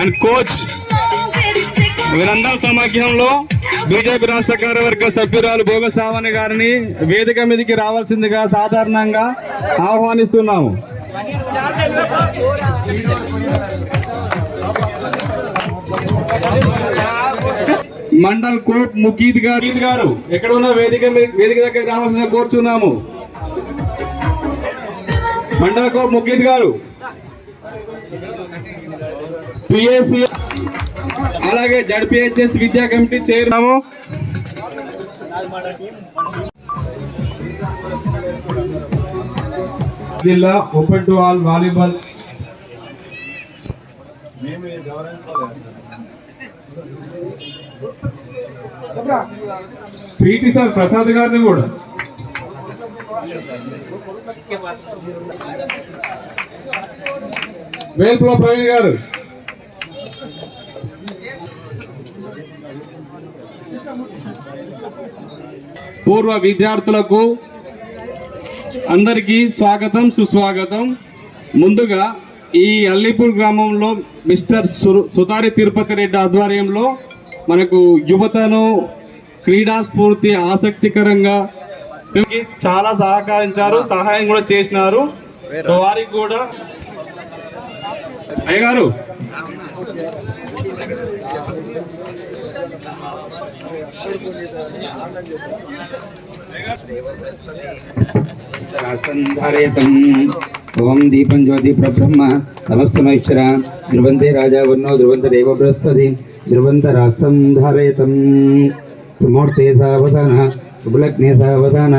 And coach వీరందరూ సమాఖ్యంలో BJP రాష్ట్ర కార్యవర్గ సభ్యురాలు భోగ సావని గారిని వేదిక మీదకి రావాల్సిందిగా సాధారణంగా ఆహ్వానిస్తున్నాము. మండల్ కోట్ ముకీద్ గారు గారు ఎక్కడ ఉన్న వేదిక వేదిక దగ్గర రావాల్సిందిగా కోరుచున్నాము. మండల్ కోట్ ముకీద్ గారు. పిఎస్సి అలాగే జడ్పిహెచ్ఎస్ విద్యా కమిటీ చేరున్నాము జిల్లా open to all volleyball. PT sir Prasad గారిని కూడా. వేల్పుల ప్రవీణ్ గారు. పూర్వ విద్యార్థులకు అందరికీ స్వాగతం సుస్వాగతం. ముందుగా ఈ అల్లిపూర్ గ్రామంలో మిస్టర్ సు- సుతారి తిరుపతి రెడ్డి ఆధ్వర్యంలో మనకు యువతను క్రీడా స్ఫూర్తి ఆసక్తికరంగా చాలా సహకరించారు సహాయం కూడా చేసినారు. వారికి కూడా అయ్యగారు. రాష్ట్రం ఓం దీపం జ్యోతి ప్రబ్రహ్మ. సమస్తమైశ్వర ధ్రువంతే రాజా వర్ణో ధ్రువంత దేవ బృహస్పతి ధ్రువంత రాష్ట్రం ధారయతం సుమూర్తే సావధాన శుభలగ్నే సావధాన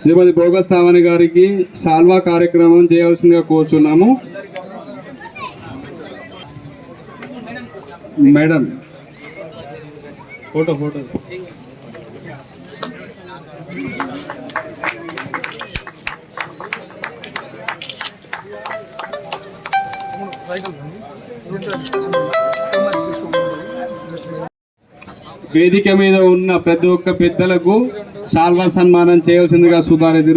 శ్రీమతి భోగస్వామి గారికి సాల్వా కార్యక్రమం చేయాల్సిందిగా కోరుచున్నాము. మేడం. Photo photo. వేదిక మీద ఉన్న ప్రతి ఒక్క పెద్దలకు సాల్వా సన్మానం చేయవలసిందిగా సుధారెడ్డి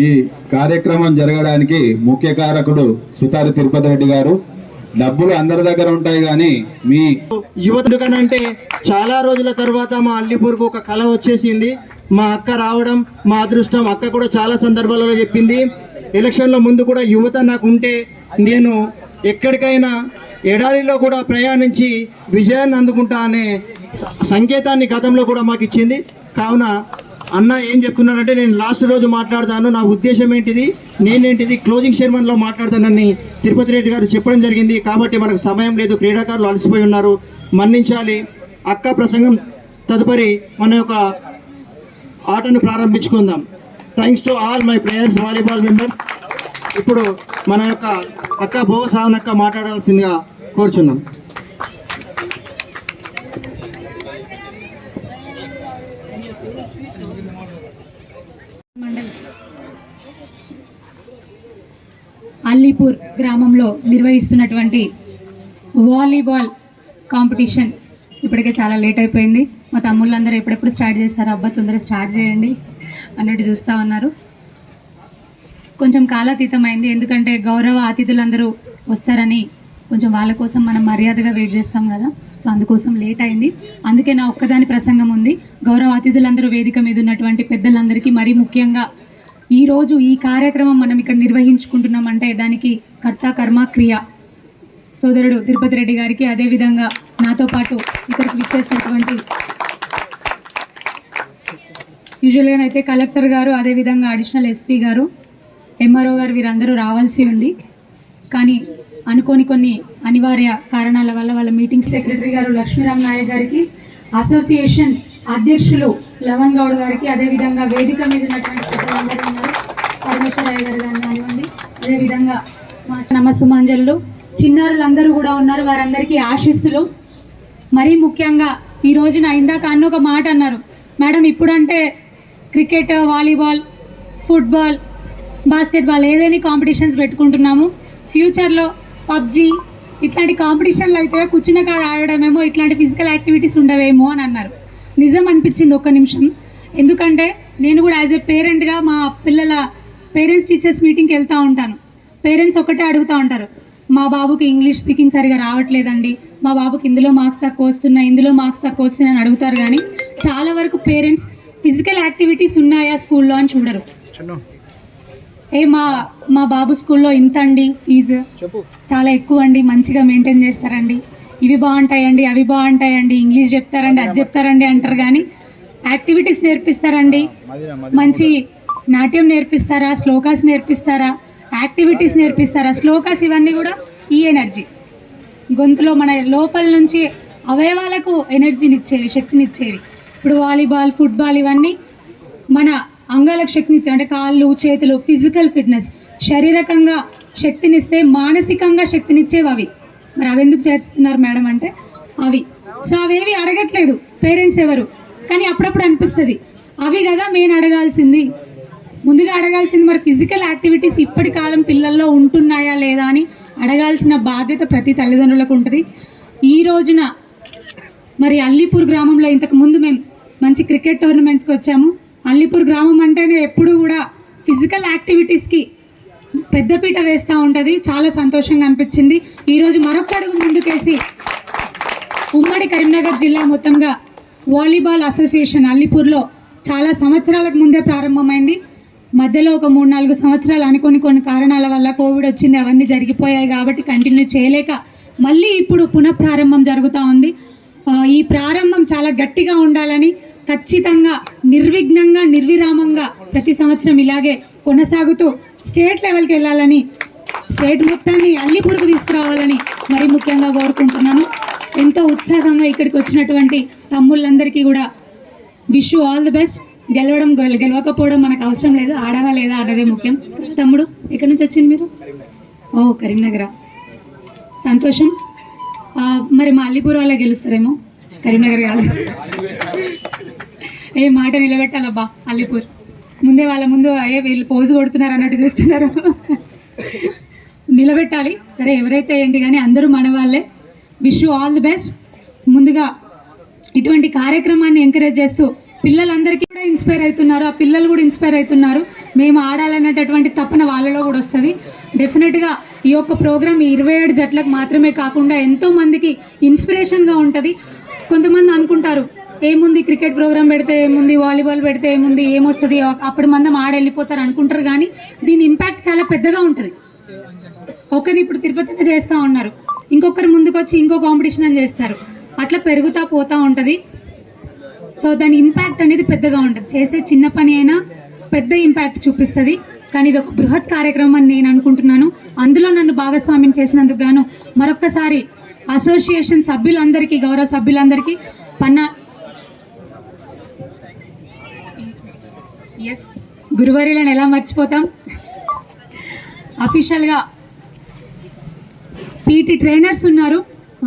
ఈ కార్యక్రమం జరగడానికి ముఖ్య కారకుడు సుతారి తిరుపతి రెడ్డి గారు. డబ్బులు అందరి దగ్గర ఉంటాయి కానీ మీ యువతుడు కనంటే చాలా రోజుల తర్వాత మా అల్లిపూర్కు ఒక కళ వచ్చేసింది. మా అక్క రావడం మా అదృష్టం అక్క కూడా చాలా సందర్భాలలో చెప్పింది. ఎలక్షన్ల ముందు కూడా యువత నాకు ఉంటే నేను ఎక్కడికైనా ఎడారిలో కూడా ప్రయాణించి విజయాన్ని అందుకుంటా అనే సంకేతాన్ని గతంలో కూడా మాకు ఇచ్చింది. కావున అన్న ఏం చెప్తున్నానంటే నేను లాస్ట్ రోజు మాట్లాడతాను. నా ఉద్దేశం ఏంటిది? నేనేంటిది? క్లోజింగ్ చైర్మన్లో మాట్లాడతానని తిరుపతి రెడ్డి గారు చెప్పడం జరిగింది. కాబట్టి మనకు సమయం లేదు. క్రీడాకారులు అలసిపోయి ఉన్నారు. మన్నించాలి. అక్క ప్రసంగం తదుపరి మన యొక్క ఆటను ప్రారంభించుకుందాం. Thanks to all my players volleyball member ఇప్పుడు మన యొక్క అక్క భోగ శ్రావణ్ అక్క మాట్లాడాల్సిందిగా కోరుచున్నాం మండల్ అల్లీపూర్ గ్రామంలో నిర్వహిస్తున్నటువంటి వాలీబాల్ కాంపిటీషన్ ఇప్పటికే చాలా లేట్ అయిపోయింది. మా తమ్ముళ్ళందరూ ఎప్పుడెప్పుడు స్టార్ట్ చేస్తారు అబ్బా తొందరగా స్టార్ట్ చేయండి అన్నట్టు చూస్తూ ఉన్నారు. కొంచెం కాలాతీతమైంది. ఎందుకంటే గౌరవ అతిథులందరూ వస్తారని కొంచెం వాళ్ళ కోసం మనం మర్యాదగా వెయిట్ చేస్తాం కదా. సో అందుకోసం లేట్ అయింది. అందుకే నా ఒక్కదాని ప్రసంగం ఉంది. గౌరవ అతిథులందరూ వేదిక మీద ఉన్నటువంటి పెద్దలందరికీ మరీ ముఖ్యంగా ఈరోజు ఈ కార్యక్రమం మనం ఇక్కడ నిర్వహించుకుంటున్నాం అంటే దానికి కర్త కర్మ క్రియ. సోదరుడు తిరుపతి రెడ్డి గారికి అదేవిధంగా నాతో పాటు ఇక్కడికి విచ్చేసినటువంటి యూజువల్గా అయితే కలెక్టర్ గారు అదేవిధంగా అడిషనల్ ఎస్పీ గారు ఎంఆర్ఓ గారు వీరందరూ రావాల్సి ఉంది. కానీ అనుకోని కొన్ని అనివార్య కారణాల వల్ల వాళ్ళ మీటింగ్ సెక్రటరీ గారు లక్ష్మీరామ్ నాయక్ గారికి అసోసియేషన్ అధ్యక్షులు లవన్ గౌడ్ గారికి అదేవిధంగా వేదిక మీద ఉన్నటువంటి పెద్దలందరూ గారు కానివ్వండి అదేవిధంగా మా నమస్సుమాంజలు చిన్నారులందరూ కూడా ఉన్నారు. వారందరికీ ఆశీస్సులు. మరీ ముఖ్యంగా ఈ రోజున ఇందాక అన్న ఒక మాట అన్నారు. మేడం ఇప్పుడంటే క్రికెట్ వాలీబాల్ ఫుట్బాల్ బాస్కెట్బాల్ ఏదైనా కాంపిటీషన్స్ పెట్టుకుంటున్నాము. ఫ్యూచర్లో పబ్జి ఇట్లాంటి కాంపిటీషన్లు అయితే కూర్చున్న కాడ ఆడడమేమో ఇట్లాంటి ఫిజికల్ యాక్టివిటీస్ ఉండవేమో అని అన్నారు. నిజం అనిపించింది ఒక్క నిమిషం. ఎందుకంటే నేను కూడా యాజ్ ఏ పేరెంట్గా మా పిల్లల పేరెంట్స్ టీచర్స్ మీటింగ్కి వెళ్తూ ఉంటాను. పేరెంట్స్ ఒకటే అడుగుతూ ఉంటారు మా బాబుకి ఇంగ్లీష్ స్పీకింగ్ సరిగా రావట్లేదండి. మా బాబుకి ఇందులో మార్క్స్ తక్కువ వస్తున్నాయి ఇందులో మార్క్స్ తక్కువ వస్తున్నాయి అని అడుగుతారు కానీ చాలా వరకు పేరెంట్స్ ఫిజికల్ యాక్టివిటీస్ ఉన్నాయా స్కూల్లో అని చూడరు. ఏ మా మా బాబు స్కూల్లో ఇంత అండి ఫీజు చాలా ఎక్కువ అండి మంచిగా మెయింటైన్ చేస్తారండి. ఇవి బాగుంటాయండి అవి బాగుంటాయండి ఇంగ్లీష్ చెప్తారండి అది చెప్తారండి అంటారు కానీ యాక్టివిటీస్ నేర్పిస్తారండి. మంచి నాట్యం నేర్పిస్తారా? శ్లోకాస్ నేర్పిస్తారా? యాక్టివిటీస్ నేర్పిస్తారా? శ్లోకాస్ ఇవన్నీ కూడా ఈ ఎనర్జీ. గొంతులో మన లోపల నుంచి అవయవాలకు ఎనర్జీని ఇచ్చేవి శక్తినిచ్చేవి ఇప్పుడు వాలీబాల్ ఫుట్బాల్ ఇవన్నీ మన అంగాలకు శక్తినిచ్చే అంటే కాళ్ళు చేతులు ఫిజికల్ ఫిట్నెస్. శారీరకంగా శక్తినిస్తే మానసికంగా శక్తినిచ్చేవి అవి. మరి అవి ఎందుకు చేర్చుతున్నారు మేడం అంటే అవి. సో అవేవి అడగట్లేదు పేరెంట్స్ ఎవరు. కానీ అప్పుడప్పుడు అనిపిస్తుంది. అవి కదా మెయిన్ అడగాల్సింది. ముందుగా అడగాల్సింది మరి ఫిజికల్ యాక్టివిటీస్ ఇప్పటి కాలం పిల్లల్లో ఉంటున్నాయా లేదా అని అడగాల్సిన బాధ్యత ప్రతి తల్లిదండ్రులకు ఉంటుంది. ఈ రోజున మరి అల్లీపూర్ గ్రామంలో ఇంతకు ముందు మేము మంచి క్రికెట్ టోర్నమెంట్స్కి వచ్చాము. అల్లీపూర్ గ్రామం అంటేనే ఎప్పుడూ కూడా ఫిజికల్ యాక్టివిటీస్కి పెద్దపీట వేస్తూ ఉంటుంది. చాలా సంతోషంగా అనిపించింది. ఈరోజు మరొక అడుగు ముందుకేసి ఉమ్మడి కరీంనగర్ జిల్లా మొత్తంగా వాలీబాల్ అసోసియేషన్ అల్లిపూర్లో చాలా సంవత్సరాలకు ముందే ప్రారంభమైంది. మధ్యలో ఒక మూడు నాలుగు సంవత్సరాలు అనుకొని కొన్ని కారణాల వల్ల కోవిడ్ వచ్చింది అవన్నీ జరిగిపోయాయి కాబట్టి కంటిన్యూ చేయలేక మళ్ళీ ఇప్పుడు పునఃప్రారంభం జరుగుతూ ఉంది. ఈ ప్రారంభం చాలా గట్టిగా ఉండాలని ఖచ్చితంగా నిర్విఘ్నంగా నిర్విరామంగా ప్రతి సంవత్సరం ఇలాగే కొనసాగుతూ స్టేట్ లెవెల్కి వెళ్ళాలని స్టేట్ మొత్తాన్ని అల్లిపురుకు తీసుకురావాలని మరీ ముఖ్యంగా కోరుకుంటున్నాను. ఎంతో ఉత్సాహంగా ఇక్కడికి వచ్చినటువంటి తమ్ముళ్ళందరికీ కూడా విష్ ఆల్ ది బెస్ట్. గెలవడం గెలవకపోవడం మనకు అవసరం లేదు. ఆడవా లేదా అన్నదే ముఖ్యం. తమ్ముడు ఎక్కడి నుంచి వచ్చింది మీరు? ఓ కరీంనగర్. సంతోషం? మరి మా అల్లిపూర్ వాళ్ళే గెలుస్తారేమో? కరీంనగర్ కాదు. ఏ మాట నిలబెట్టాలబ్బా అల్లిపూర్. ముందే వాళ్ళ ముందు అయ్యే వీళ్ళు పోజు కొడుతున్నారు అన్నట్టు చూస్తున్నారు. నిలబెట్టాలి. సరే ఎవరైతే ఏంటి కానీ అందరూ మన వాళ్ళే. విష్ ఆల్ ది బెస్ట్ ముందుగా ఇటువంటి కార్యక్రమాన్ని ఎంకరేజ్ చేస్తూ పిల్లలందరికీ కూడా ఇన్స్పైర్ అవుతున్నారు. ఆ పిల్లలు కూడా ఇన్స్పైర్ అవుతున్నారు. మేము ఆడాలనేటటువంటి తపన వాళ్ళలో కూడా వస్తుంది. డెఫినెట్గా ఈ యొక్క ప్రోగ్రామ్ ఈ ఇరవై ఏడు జట్లకు మాత్రమే కాకుండా ఎంతో మందికి ఇన్స్పిరేషన్గా ఉంటుంది. కొంతమంది అనుకుంటారు ఏముంది క్రికెట్ ప్రోగ్రామ్ పెడితే ఏముంది? వాలీబాల్ పెడితే ఏముంది? ఏమొస్తుంది? అప్పుడు మందం ఆడ వెళ్ళిపోతారు అనుకుంటారు కానీ దీని ఇంపాక్ట్ చాలా పెద్దగా ఉంటుంది. ఒకరిని ఇప్పుడు తిరుపతిలో చేస్తూ ఉన్నారు. ఇంకొకరు ముందుకు వచ్చి ఇంకో కాంపిటీషన్ అని చేస్తారు. అట్లా పెరుగుతా పోతూ ఉంటుంది. సో దాని ఇంపాక్ట్ అనేది పెద్దగా ఉంటుంది. చేసే చిన్న పని అయినా పెద్ద ఇంపాక్ట్ చూపిస్తుంది. కానీ ఇది ఒక బృహత్ కార్యక్రమం అని నేను అనుకుంటున్నాను. అందులో నన్ను భాగస్వామ్యం చేసినందుకు గాను మరొక్కసారి అసోసియేషన్ సభ్యులందరికీ గౌరవ సభ్యులందరికీ పన్నా ఎస్ గురువారీలను ఎలా మర్చిపోతాం? అఫీషియల్గా పీటీ ట్రైనర్స్ ఉన్నారు.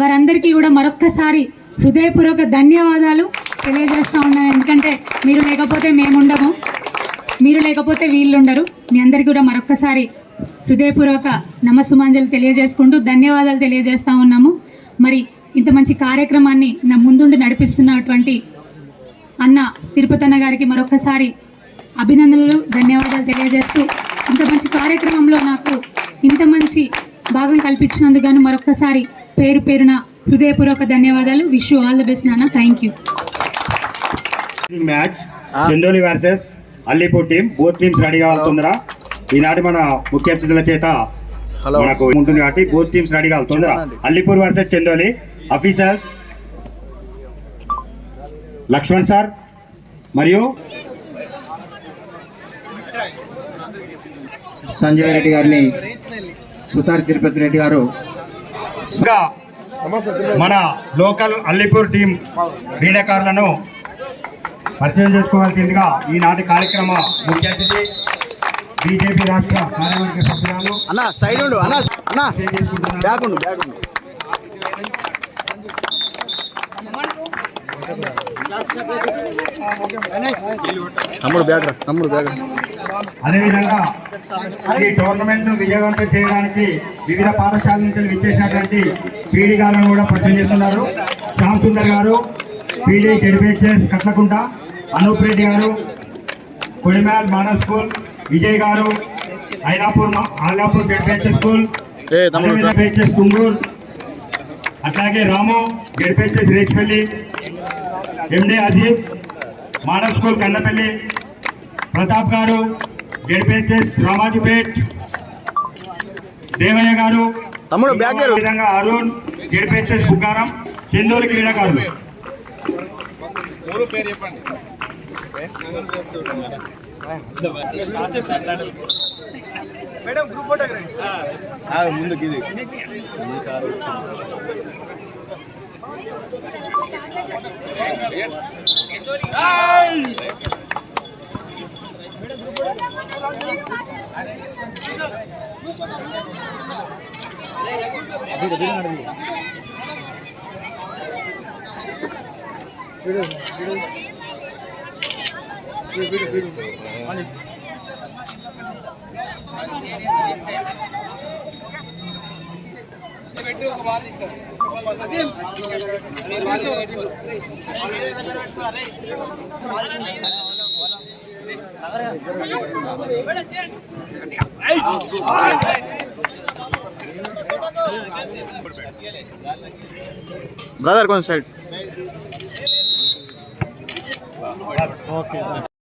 వారందరికీ కూడా మరొక్కసారి హృదయపూర్వక ధన్యవాదాలు. తెలియజేస్తూ ఉన్నాను ఎందుకంటే మీరు లేకపోతే మేము ఉండము మీరు లేకపోతే వీళ్ళు ఉండరు మీ అందరికీ కూడా మరొక్కసారి హృదయపూర్వక నమస్సుమాంజలు తెలియజేసుకుంటూ ధన్యవాదాలు తెలియజేస్తూ ఉన్నాము. మరి ఇంత మంచి కార్యక్రమాన్ని నా ముందుండి నడిపిస్తున్నటువంటి అన్న తిరుపతన్న గారికి మరొకసారి అభినందనలు ధన్యవాదాలు తెలియజేస్తూ ఇంత మంచి కార్యక్రమంలో నాకు ఇంత మంచి భాగం కల్పించినందుకు గాను మరొకసారి పేరు పేరున హృదయపూర్వక ధన్యవాదాలు. విష్ ఆల్ ద బెస్ట్ నాన్న. Thank you match Chendoli versus Allipur team both teams రెడీగా వెళ్తుందిరా ఈనాటి మన ముఖ్య అతిథుల చేత మనకు ఉంటుంది కాబట్టి బోత్ టీమ్స్ రెడీగా వెళ్తుందిరా Allipur versus Chendoli officers Laxman sir మరియు సంజయ్ రెడ్డి గారిని సుతార్ తిరుపతి రెడ్డి గారు. మన లోకల్ అల్లీపూర్ టీం క్రీడాకారులను పరిచయం చేసుకోవాల్సిందిగా ఈనాటి కార్యక్రమ ముఖ్య అతిథి బీజేపీ రాష్ట్ర కార్యవర్గ సభ్యురాలు. అన్న సైడ్ ఉండు అన్న అన్న. పరిచయం చేసుకుంటున్నారు. బ్యాక్ ఉండు బ్యాక్ ఉండు. అదేవిధంగా ఈ టోర్నమెంట్ను విజయవంతం చేయడానికి వివిధ పాఠశాలల నుంచి విచ్చేసినటువంటి పీడిగాలను కూడా పరిచయం చేస్తున్నారు. Shyam Sundar garu PD ZPHS Katlakunta Anoop Reddy garu Kodimyal model school Vijay garu Ilapur ఆలాపూర్ జడిపిహెచ్ఎస్ school ZPHS Tungur అట్లాగే Ramu ZPHS Rechipalli MD Ajeeb model school Kannapalli Pratap garu ZPHS Ramajipet Devayya గారు తమ్ముడు విధంగా అరుణ్ జడ్పిహెచ్ఎస్ బుగ్గారం చెందోలి క్రీడాకారులు. ஒரு பேர் எப்பன் మేడం గ్రూప్ ఫోటోగ్రఫీ ముందుకు ఇది sir అప్పుడు బ్రదర్ కొంచెం సైడ్